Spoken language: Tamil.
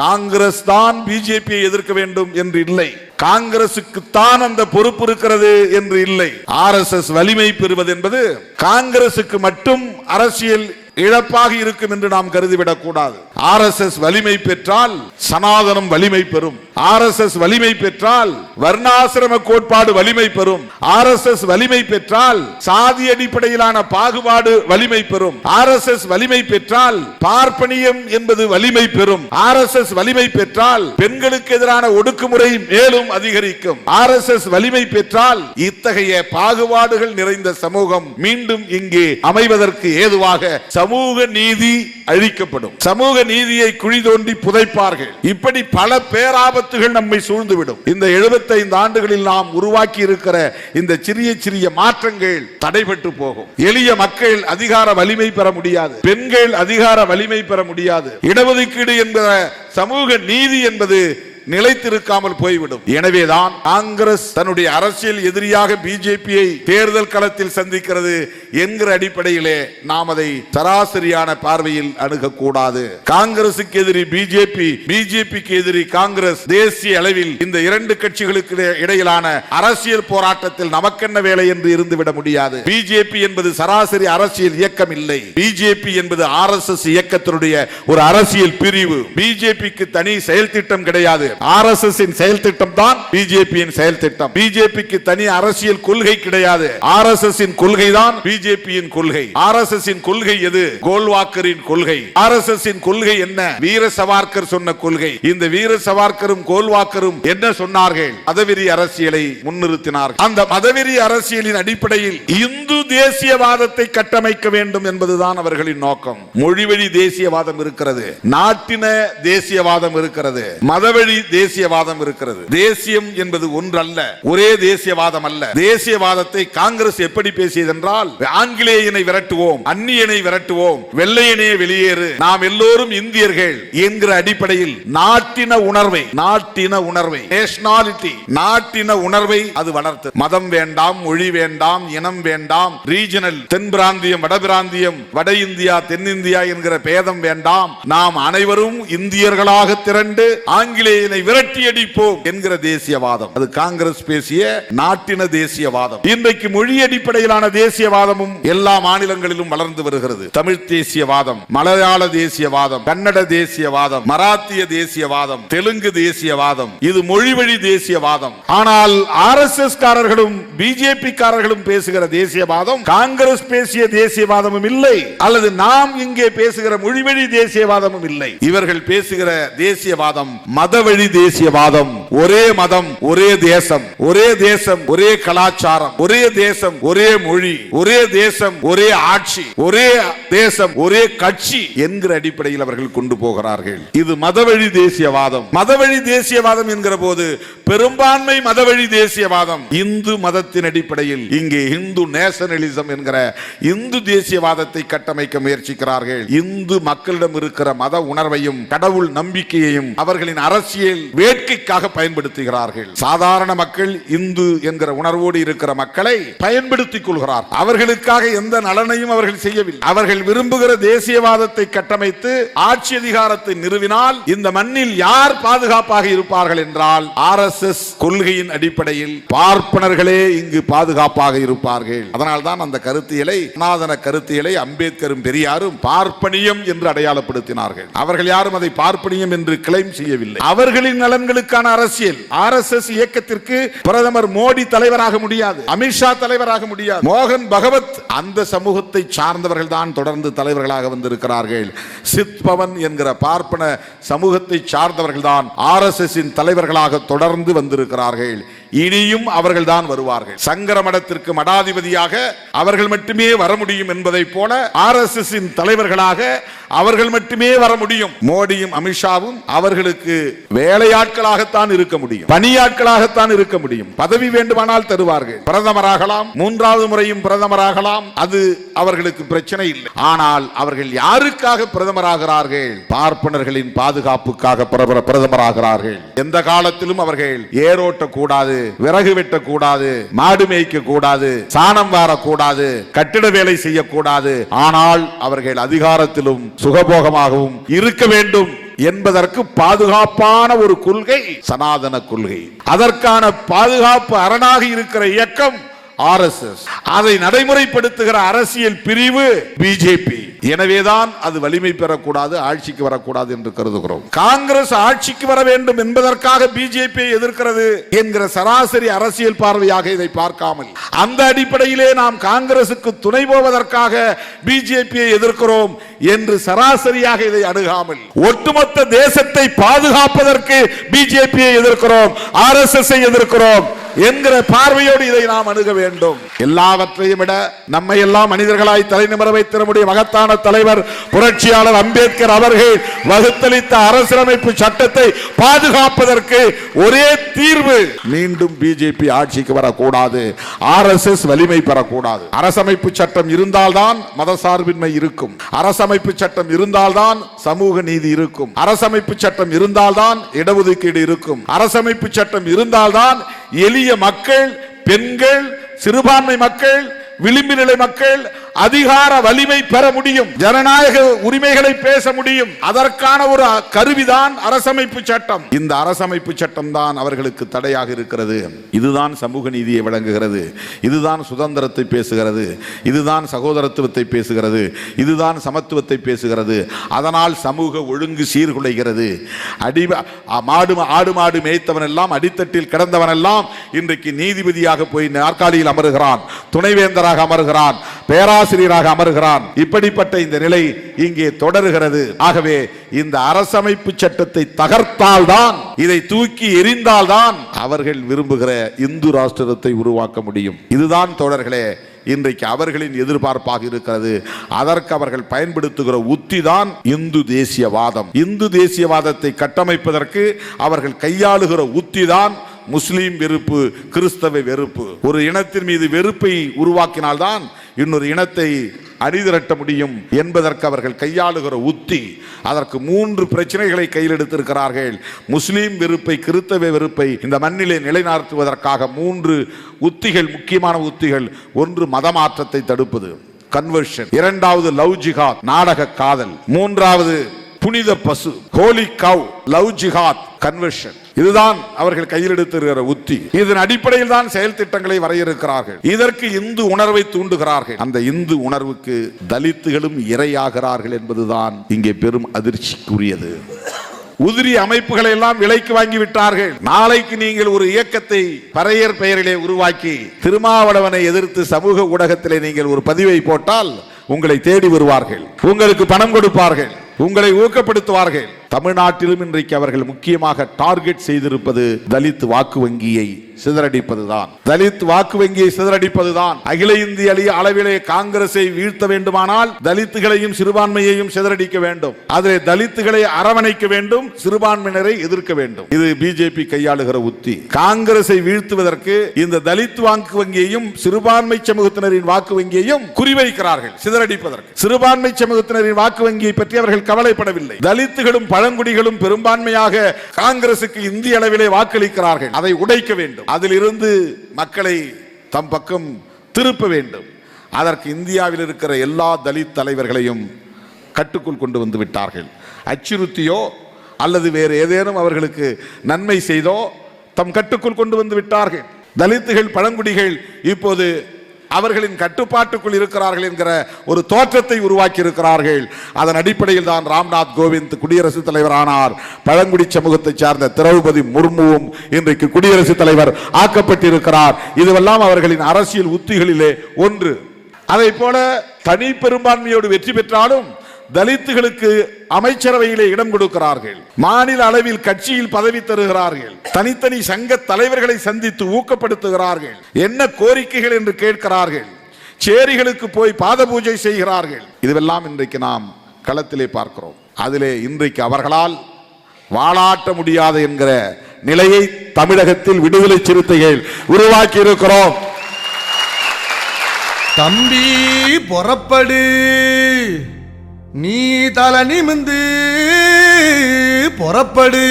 காங்கிரஸ் தான் பிஜேபியை எதிர்க்க வேண்டும் என்று இல்லை. காங்கிரசுக்கு தான் அந்த பொறுப்பு இருக்கிறது என்று இல்லை. ஆர்எஸ்எஸ் வலிமை பெறுவது என்பது காங்கிரசுக்கு மட்டும் அரசியல் இழப்பாக இருக்கும் என்று நாம் கருதிவிடக் கூடாது ஆர்எஸ்எஸ் வலிமை பெற்றால் சனாதனம் வலிமை பெறும். ஆர்எஸ்எஸ் வலிமை பெற்றால் வர்ணாசிரம கோட்பாடு வலிமை பெறும். ஆர்எஸ்எஸ் வலிமை பெற்றால் சாதி அடிப்படையிலான பாகுபாடு வலிமை பெறும். ஆர்எஸ்எஸ் வலிமை பெற்றால் பார்ப்பனியம் என்பது வலிமை பெறும். ஆர்எஸ்எஸ் வலிமை பெற்றால் பெண்களுக்கு எதிரான ஒடுக்குமுறை மேலும் அதிகரிக்கும். ஆர்எஸ்எஸ் வலிமை பெற்றால் இத்தகைய பாகுபாடுகள் நிறைந்த சமூகம் மீண்டும் இங்கே அமைவதற்கு ஏதுவாக சமூக நீதி அழிக்கப்படும். சமூக நீதியை குழி தோண்டி புதைப்பார்கள். இப்படி பல பேராபத்துகள் நம்மை சூழ்ந்துவிடும். இந்த 75 ஆண்டுகளில் நாம் உருவாக்கி இருக்கிற இந்த சிறிய சிறிய மாற்றங்கள் தடைபட்டு போகும். எளிய மக்கள் அதிகார வலிமை பெற முடியாது. பெண்கள் அதிகார வலிமை பெற முடியாது. இடஒதுக்கீடு என்கிற சமூக நீதி என்பது நிலைத்திருக்காமல் போய்விடும். எனவேதான் காங்கிரஸ் தன்னுடைய அரசியல் எதிரியாக பிஜேபியை தேர்தல் களத்தில் சந்திக்கிறது என்கிற அடிப்படையிலே நாம் அதை சராசரியான பார்வையில் அணுகக்கூடாது. காங்கிரசுக்கு எதிரி பிஜேபி பிஜேபிக்கு எதிரி காங்கிரஸ் தேசிய அளவில் இந்த இரண்டு கட்சிகளுக்கு இடையிலான அரசியல் போராட்டத்தில் நமக்கென்ன வேலை என்று இருந்துவிட முடியாது. பிஜேபி என்பது சராசரி அரசியல் இயக்கம் இல்லை பிஜேபி என்பது ஆர் எஸ் எஸ் இயக்கத்தினுடைய ஒரு அரசியல் பிரிவு. பிஜேபிக்கு தனி செயல் திட்டம் கிடையாது. ஆர் எஸ் எஸ் செயல் திட்டம் தான் பிஜேபியின் செயல் திட்டம் பிஜேபிக்கு தனி அரசியல் கொள்கை கிடையாது. ஆர் எஸ் எஸ் கொள்கை தான் பிஜேபியின் கொள்கை. ஆர் எஸ் எஸ் கொள்கை எது? கோல்வாக்கரின் கொள்கை. ஆர் எஸ் எஸ் கொள்கை என்ன? வீர சவார்கர் சொன்ன கொள்கை. இந்த வீர சவார்கரும் கோல்வாக்கரும் என்ன சொன்னார்கள்? மதவெறி அரசியலை முன்னிறுத்தினார்கள். அந்த மதவெறி அரசியலின் அடிப்படையில் இந்து தேசியவாதத்தை கட்டமைக்க வேண்டும் என்பதுதான் அவர்களின் நோக்கம். மொழிவழி தேசியவாதம் இருக்கிறது. நாட்டின தேசியவாதம் இருக்கிறது. மதவழி தேசியவாதம் இருக்கிறது. தேசியம் என்பது ஒன்றல்ல ஒரே தேசியவாதம் அல்ல தேசியவாதத்தை காங்கிரஸ் எப்படி பேசியது என்றால் ஆங்கிலேயனை விரட்டுவோம் அந்நியனை விரட்டுவோம் வெள்ளையனே வெளியேறு. நாம் எல்லோரும் இந்தியர்கள். என்கிற அடிப்படையில் நாட்டின உணர்வை நாட்டின உணர்வை நேஷனாலிட்டி நாட்டின உணர்வை அது வளர்த்து மதம் வேண்டாம் மொழி வேண்டாம் இனம் வேண்டாம் ரீஜனல் தென் பிராந்தியம் வட பிராந்தியம் வட இந்தியா தென்னிந்தியா என்கிற பேதம் வேண்டாம். நாம் அனைவரும் இந்தியர்களாக திரண்டு ஆங்கிலேயனை விரட்டி அடிப்போம் என்கிற தேசியவாதம். அது காங்கிரஸ் பேசிய நாட்டின தேசியவாதம். இன்றைக்கு மொழி அடிப்படையிலான தேசியவாதமும் எல்லா மாநிலங்களிலும் வளர்ந்து வருகிறது. தமிழ் தேசியவாதம் மலையாள தேசியவாதம் கன்னட தேசியவாதம் மராத்திய தேசியவாதம் தெலுங்கு தேசியவாதம் இது மொழி வழி தேசியவாதம். ஆனால் ஆர் எஸ் எஸ் காரர்களும் பிஜேபி காரர்களும் பேசுகிற தேசியவாதம் காங்கிரஸ் பேசிய தேசியவாதமும் இல்லை. அல்லது நாம் இங்கே பேசுகிற மொழிவழி தேசியவாதமும் இல்லை. இவர்கள் பேசுகிற தேசியவாதம் மதவழி தேசியவாதம் ஒரே மதம் ஒரே தேசம். ஒரே தேசம் ஒரே கலாச்சாரம். ஒரே தேசம் ஒரே மொழி. ஒரே தேசம் ஒரே ஆட்சி. ஒரே தேசம் ஒரே கட்சி என்கிற அடிப்படையில் அவர்கள் கொண்டு போகிறார்கள். இது மதவழி தேசியவாதம். மதவழி தேசியவாதம் என்கிற போது பெரும்பான்மை மதவழி தேசியவாதம். இந்து மதத்தின் அடிப்படையில் இங்கே இந்து நேஷனலிசம் என்கிற இந்து தேசியவாதத்தை கட்டமைக்க முயற்சிக்கிறார்கள். இந்து மக்களிடம் இருக்கிற மத உணர்வையும் கடவுள் நம்பிக்கையையும் அவர்களின் அரசியல் வேட்கைக்காக பயன்படுத்துகிறார்கள். சாதாரண மக்கள் இந்து என்கிற உணர்வோடு இருக்கிற மக்களை பயன்படுத்திக் கொள்கிறார் அவர்களுக்காக எந்த நலனையும் அவர்கள் செய்யவில்லை. அவர்கள் விரும்புகிற தேசியவாதத்தை கட்டமைத்து ஆட்சி அதிகாரத்தை நிறுவினால் இந்த மண்ணில் யார் பாதுகாப்பாக இருப்பார்கள் என்றால் ஆர் எஸ் எஸ் கொள்கையின் அடிப்படையில் பார்ப்பனர்களே இங்கு பாதுகாப்பாக இருப்பார்கள். அதனால் தான் அந்த கருத்தியலை சனாதன கருத்தியலை அம்பேத்கரும் பெரியாரும் பார்ப்பனியம் என்று அடையாளப்படுத்தினார்கள். அவர்கள் யாரும் அதை பார்ப்பனியம் என்று கிளைம் செய்யவில்லை. அவர்கள் அவர்களின் நலன்களுக்கான அரசியல். ஆர் எஸ் எஸ் இயக்கத்திற்கு பிரதமர் மோடி தலைவராக முடியாது. அமித்ஷா தலைவராக முடியாது. மோகன் பகவத் அந்த சமூகத்தை சார்ந்தவர்கள் தான் தொடர்ந்து தலைவர்களாக வந்திருக்கிறார்கள். சித் பவன் என்கிற பார்ப்பன சமூகத்தை சார்ந்தவர்கள் தான் ஆர் எஸ் எஸ் தலைவர்களாக தொடர்ந்து வந்திருக்கிறார்கள். இனியும் அவர்கள் தான் வருவார்கள். சங்கர மடத்திற்கு மடாதிபதியாக அவர்கள் மட்டுமே வர முடியும் என்பதை போல ஆர் எஸ் எஸ் தலைவர்களாக அவர்கள் மட்டுமே வர முடியும். மோடியும் அமித்ஷாவும் அவர்களுக்கு வேலையாட்களாகத்தான் இருக்க முடியும். பணியாட்களாகத்தான் இருக்க முடியும். பதவி வேண்டுமானால் தருவார்கள். பிரதமராகலாம் மூன்றாவது முறையும் பிரதமராகலாம் அது அவர்களுக்கு பிரச்சனை இல்லை. ஆனால் அவர்கள் யாருக்காக பிரதமராகிறார்கள்? பார்ப்பனர்களின் பாதுகாப்புக்காக பிரதமராகிறார்கள். எந்த காலத்திலும் அவர்கள் ஏரோட்ட கூடாது விறகு வெட்ட கூடாது மாடு மேய்க்க கூடாது சாணம் வாரக்கூடாது கட்டிட வேலை செய்யக்கூடாது. ஆனால் அவர்கள் அதிகாரத்திலும் சுகபோகமாகவும் இருக்க வேண்டும் என்பதற்கு பாதுகாப்பான ஒரு கொள்கை சனாதன கொள்கை. அதற்கான பாதுகாப்பு அரணாக இருக்கிற இயக்கம் ஆர்எஸ்எஸ் அதை நடைமுறைப்படுத்துகிற அரசியல் பிரிவு பிஜேபி எனவேதான் அது வலிமை பெறக்கூடாது ஆட்சிக்கு வரக்கூடாது என்று கருதுகிறோம். காங்கிரஸ் ஆட்சிக்கு வர வேண்டும் என்பதற்காக பிஜேபி எதிர்க்கிறது என்கிற சராசரி அரசியல் பார்வையாக இதை பார்க்காமல். அந்த அடிப்படையிலே நாம் காங்கிரசுக்கு துணை போவதற்காக பிஜேபியை எதிர்க்கிறோம் என்று சராசரியாக இதை அணுகாமல் ஒட்டுமொத்த தேசத்தை பாதுகாப்பதற்கு பிஜேபியை எதிர்க்கிறோம் ஆர்எஸ்எஸ் எதிர்க்கிறோம். என்கிற பார்வையோடு இதை நாம் அணுக வேண்டும். எல்லாவற்றையும் விட நம்மை எல்லாம் மனிதர்களாய் தலைநிமிர வைத்திட முடிய மகத்தான தலைவர் புரட்சியாளர் அம்பேத்கர் அவர்கள் வகுத்தளித்த அரசியலமைப்பு சட்டத்தை பாதுகாப்பதற்கு ஒரே தீர்வு மீண்டும் பிஜேபி ஆட்சிக்கு வரக்கூடாது. ஆர்எஸ்எஸ் வலிமை பெறக்கூடாது. அரசமைப்பு சட்டம் இருந்தால்தான் மதசார்பின்மை இருக்கும். அரசமைப்பு சட்டம் இருந்தால்தான் சமூக நீதி இருக்கும். அரசமைப்பு சட்டம் இருந்தால்தான் இடஒதுக்கீடு இருக்கும். அரசமைப்பு சட்டம் இருந்தால்தான் எளிய மக்கள் பெண்கள் சிறுபான்மை மக்கள் விளிம்பு நிலை மக்கள் அதிகார வலிமை பெற முடியும். ஜனநாயக உரிமைகளை பேச முடியும். அதற்கான ஒரு கருவிதான் அரசமைப்பு சட்டம். இந்த அரசமைப்பு சட்டம் தான் அவர்களுக்கு தடையாக இருக்கிறது. இதுதான் சமூக நீதியை வழங்குகிறது. இதுதான் சுதந்திரத்தை பேசுகிறது. இதுதான் சகோதரத்துவத்தை பேசுகிறது. இதுதான் சமத்துவத்தை பேசுகிறது. அதனால் சமூக ஒழுங்கு சீர்குலைகிறது. அடி மாடு ஆடு மாடு மேய்த்தவன் எல்லாம் அடித்தட்டில் கிடந்தவன் எல்லாம் இன்றைக்கு நீதிபதியாக போய் நாற்காலியில் அமருகிறான். துணைவேந்தராக அமருகிறான். பேராசிரியராக அமர்கிறான். இப்படிப்பட்ட இந்த நிலை இங்கே தொடருகிறது. ஆகவே இந்த அரசமைப்பு சட்டத்தை தகர்த்தால்தான் இதை தூக்கி எறிந்தால்தான் அவர்கள் விரும்புகிற இந்து ராஷ்டிரத்தை உருவாக்க முடியும். இதுதான் தோழர்களே இன்றைக்கு அவர்களின் எதிர்பார்ப்பாக இருக்கிறது. அதற்கு அவர்கள் பயன்படுத்துகிற உத்தி தான் இந்து தேசியவாதம். இந்து தேசியவாதத்தை கட்டமைப்பதற்கு அவர்கள் கையாளுகிற உத்தி தான் முஸ்லீம் வெறுப்பு கிறிஸ்தவ வெறுப்பு. ஒரு இனத்தின் மீது வெறுப்பை உருவாக்கினால்தான் இன்னொரு இனத்தை அணிதிரட்ட முடியும் என்பதற்கு அவர்கள் கையாளுகிற உத்தி. அதற்கு மூன்று பிரச்சனைகளை கையில் எடுத்திருக்கிறார்கள். முஸ்லீம் வெறுப்பை கிறித்தவ வெறுப்பை இந்த மண்ணிலே நிலைநாட்டுவதற்காக மூன்று உத்திகள் முக்கியமான உத்திகள். ஒன்று மதமாற்றத்தை தடுப்பது கன்வர்ஷன் இரண்டாவது லவ் ஜிஹாத் நாடக காதல். மூன்றாவது புனித பசு holy cow love jihad conversion இதுதான் அவர்கள் கையில் எடுத்திருக்கிற உத்தி. இதன் அடிப்படையில் தான் செயல் திட்டங்களை வரையறுக்கிறார்கள். இதற்கு இந்து உணர்வை தூண்டுகிறார்கள். அந்த இந்து உணர்வுக்கு தலித்துகளும் இரையாகிறார்கள் என்பதுதான் இங்கே பெரும் அதிர்ச்சிக்குரியது. உதிரி அமைப்புகளை எல்லாம் விலைக்கு வாங்கி விட்டார்கள். நாளைக்கு நீங்கள் ஒரு இயக்கத்தை பறையர் பெயரிலே உருவாக்கி திருமாவளவனை எதிர்த்து சமூக ஊடகத்திலே நீங்கள் ஒரு பதிவை போட்டால் உங்களை தேடி வருவார்கள். உங்களுக்கு பணம் கொடுப்பார்கள். உங்களை ஊக்கப்படுத்துவார்கள். தமிழ்நாட்டிலும் இன்றைக்கு அவர்கள் முக்கியமாக டார்கெட் செய்திருப்பது தலித் வாக்கு வங்கியை சிதறடிப்பதுதான். தலித் வாக்கு வங்கியை சிதறடிப்பதுதான். அகில இந்திய அளி- அளவிலே காங்கிரஸை வீழ்த்த வேண்டுமானால் தலித்துகளையும் சிறுபான்மையையும் சிதறடிக்க வேண்டும். அதிலே தலித்துகளை அரவணைக்க வேண்டும் சிறுபான்மையினரை எதிர்க்க வேண்டும். இது பிஜேபி கையாளுகிற உத்தி. காங்கிரஸை வீழ்த்துவதற்கு இந்த தலித் வாக்கு வங்கியையும் சிறுபான்மை சமூகத்தினரின் வாக்கு வங்கியையும் குறிவைக்கிறார்கள் சிதறடிப்பதற்கு. சிறுபான்மை சமூகத்தினரின் வாக்கு வங்கியை பற்றி அவர்கள் கவலைப்படவில்லை. தலித்துகளும் பழங்குடிகளும் பெரும்பான்மையாக காங்கிரசுக்கு இந்திய அளவிலே வாக்களிக்கிறார்கள். அதை உடைக்க வேண்டும். அதிலிருந்து மக்களை தம் பக்கம் திருப்ப வேண்டும். அதற்கு இந்தியாவில் இருக்கிற எல்லா தலித் தலைவர்களையும் கட்டுக்குள் கொண்டு வந்து விட்டார்கள். அச்சுறுத்தியோ அல்லது வேறு ஏதேனும் அவர்களுக்கு நன்மை செய்தோ தம் கட்டுக்குள் கொண்டு வந்து விட்டார்கள். தலித்துகள் பழங்குடிகள் இப்போது அவர்களின் கட்டுப்பாட்டுக்குள் இருக்கிறார்கள் என்கிற ஒரு தோற்றத்தை உருவாக்கி இருக்கிறார்கள் அதன் அடிப்படையில் தான் ராம்நாத் கோவிந்த் குடியரசுத் தலைவர் ஆனார் பழங்குடி சமூகத்தை சார்ந்த திரௌபதி முர்முவும் இன்றைக்கு குடியரசுத் தலைவர் ஆக்கப்பட்டிருக்கிறார். இதுவெல்லாம் அவர்களின் அரசியல் உத்திகளிலே ஒன்று. அதை போல தனி பெரும்பான்மையோடு வெற்றி பெற்றாலும் தலித்துகளுக்கு அமைச்சரவையிலே இடம் கொடுக்கிறார்கள். மாநில அளவில் கட்சியில் பதவி தருகிறார்கள். தனித்தனி சங்க தலைவர்களை சந்தித்து ஊக்கப்படுத்துகிறார்கள். என்ன கோரிக்கைகள் என்று கேட்கிறார்கள். சேரிகளுக்கு போய் பாத பூஜை செய்கிறார்கள். இதுவெல்லாம் இன்றைக்கு நாம் களத்திலே பார்க்கிறோம். அதிலே இன்றைக்கு அவர்களால் வாளாட்ட முடியாது என்கிற நிலையை தமிழகத்தில் விடுதலை சிறுத்தைகள் உருவாக்கி இருக்கிறோம் தம்பி புறப்படு. நீ தல நிமிந்து புறப்படு.